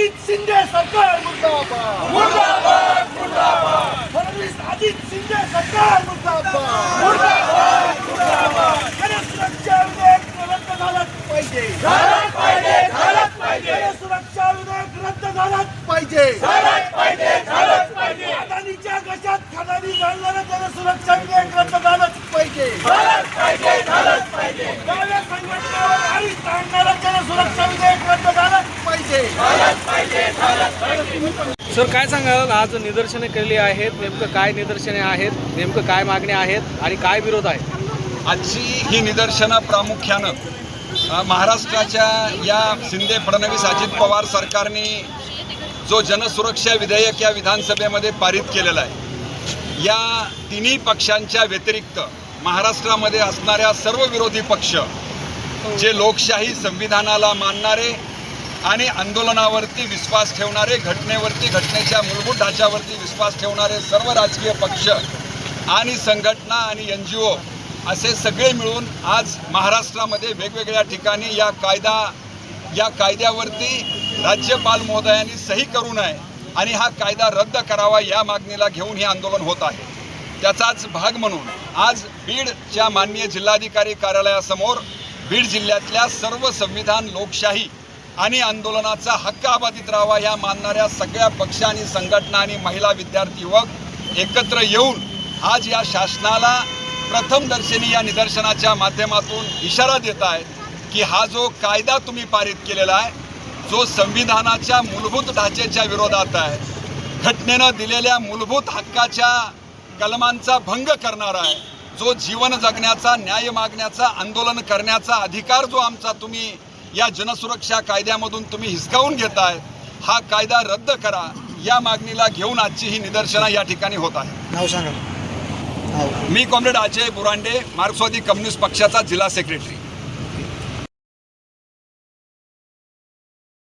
अजित शिंदे सरकार मुर्दाबाद. मुर्दाबाद मुर्दाबाद. अजित शिंदे सरकार मुर्दाबाद. मुर्दाबाद मुर्दाबाद. विधेयक रद्द पाहिजे. पाहिजे पाहिजे. विधेयक रद्द पाहिजे. पाहिजे पाहिजे. अदानीच्या विधेयक रद्द पाहिजे. पाहिजे पाहिजे. आणि विधेयक सर काय सांगाल? आज निदर्शने केलेली आहेत. नेमकं काय निदर्शने आहेत? नेमकं काय मागण्या आहेत? आणि काय विरोध आहे? आजची ही निदर्शनं प्रामुख्यानं महाराष्ट्राच्या या शिंदे फडणवीस अजित पवार सरकारने जो जनसुरक्षा विधेयक या विधानसभेमध्ये पारित केलेला आहे या तिन्ही पक्षांच्या व्यतिरिक्त महाराष्ट्रामध्ये असणाऱ्या सर्व विरोधी पक्ष जे लोकशाही संविधानाला मानणारे आणि आंदोलनावरती विश्वास ठेवणारे घटनेवरती घटनेच्या मूलभूत ढाच्यावरती विश्वास ठेवणारे सर्व राजकीय पक्ष आणि संघटना आणि एन जी ओ असे सगळे मिळून आज महाराष्ट्रामध्ये वेगवेगळ्या ठिकाणी या कायदा या कायद्यावरती राज्यपाल महोदयांनी सही करू नये आणि हा कायदा रद्द करावा या मागणीला घेऊन हे आंदोलन होत आहे. त्याचाच भाग म्हणून आज बीडच्या माननीय जिल्हाधिकारी कार्यालयासमोर बीड जिल्ह्यातल्या सर्व संविधान लोकशाही आणि आंदोलनाचा हक्क अबाधित राहावा या मानणाऱ्या सगळ्या पक्ष आणि संघटना आणि महिला विद्यार्थी युवक एकत्र येऊन आज या शासनाला प्रथम दर्शनी या निदर्शनाच्या माध्यमातून इशारा देत आहेत की हा जो कायदा तुम्ही पारित केलेला आहे जो संविधानाच्या मूलभूत ढाचेच्या विरोधात आहे घटनेनं दिलेल्या मूलभूत हक्काच्या कलमांचा भंग करणारा आहे जो जीवन जगण्याचा न्याय मागण्याचा आंदोलन करण्याचा अधिकार जो आमचा तुम्ही या जनसुरक्षा कायद्यामधून तुम्ही हिसकावून घेताय हा कायदा रद्द करा या मागणीला घेऊन आजची ही निदर्शनं या ठिकाणी होत आहे नाव सांगा. मी कॉम्रेड अजय बुरांडे मार्क्सवादी कम्युनिस्ट पक्षाचा जिल्हा सेक्रेटरी.